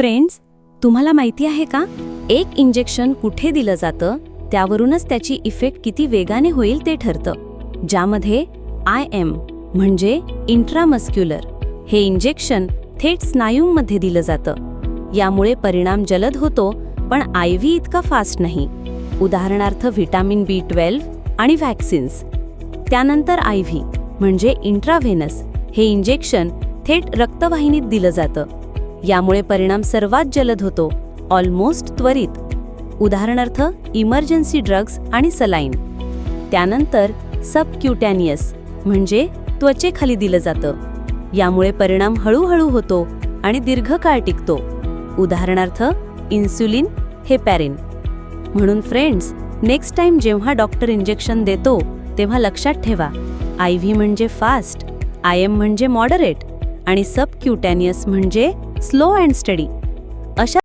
Friends तुम्हाला माहिती आहे का? एक इंजेक्शन कुठे दिलं जातं त्यावरूनच त्याची इफेक्ट किती वेगाने होईल ते ठरतं. ज्यामध्ये आय एम म्हणजे इंट्रामस्क्युलर हे इंजेक्शन थेट स्नायूंमध्ये दिलं जातं. यामुळे परिणाम जलद होतो पण आय व्ही इतका फास्ट नाही. उदाहरणार्थ व्हिटॅमिन बी ट्वेल्व आणि व्हॅक्सिन्स त्यानंतर आय व्ही म्हणजे इंट्राव्हेनस हे इंजेक्शन थेट रक्तवाहिनीत दिलं जातं. यामुळे परिणाम सर्वात जलद होतो ऑलमोस्ट त्वरित. उदाहरणार्थ इमर्जन्सी ड्रग्ज आणि सलाईन त्यानंतर सबक्युटॅनियस म्हणजे त्वचेखाली दिलं जातं. यामुळे परिणाम हळूहळू होतो आणि दीर्घकाळ टिकतो. उदाहरणार्थ इन्सुलिन हे पॅरिन. म्हणून फ्रेंड्स नेक्स्ट टाइम जेव्हा डॉक्टर इंजेक्शन देतो तेव्हा लक्षात ठेवा. आय व्ही म्हणजे फास्ट आय एम म्हणजे मॉडरेट आणि सबक्युटॅनियस म्हणजे स्लो अँड स्टडी. अशा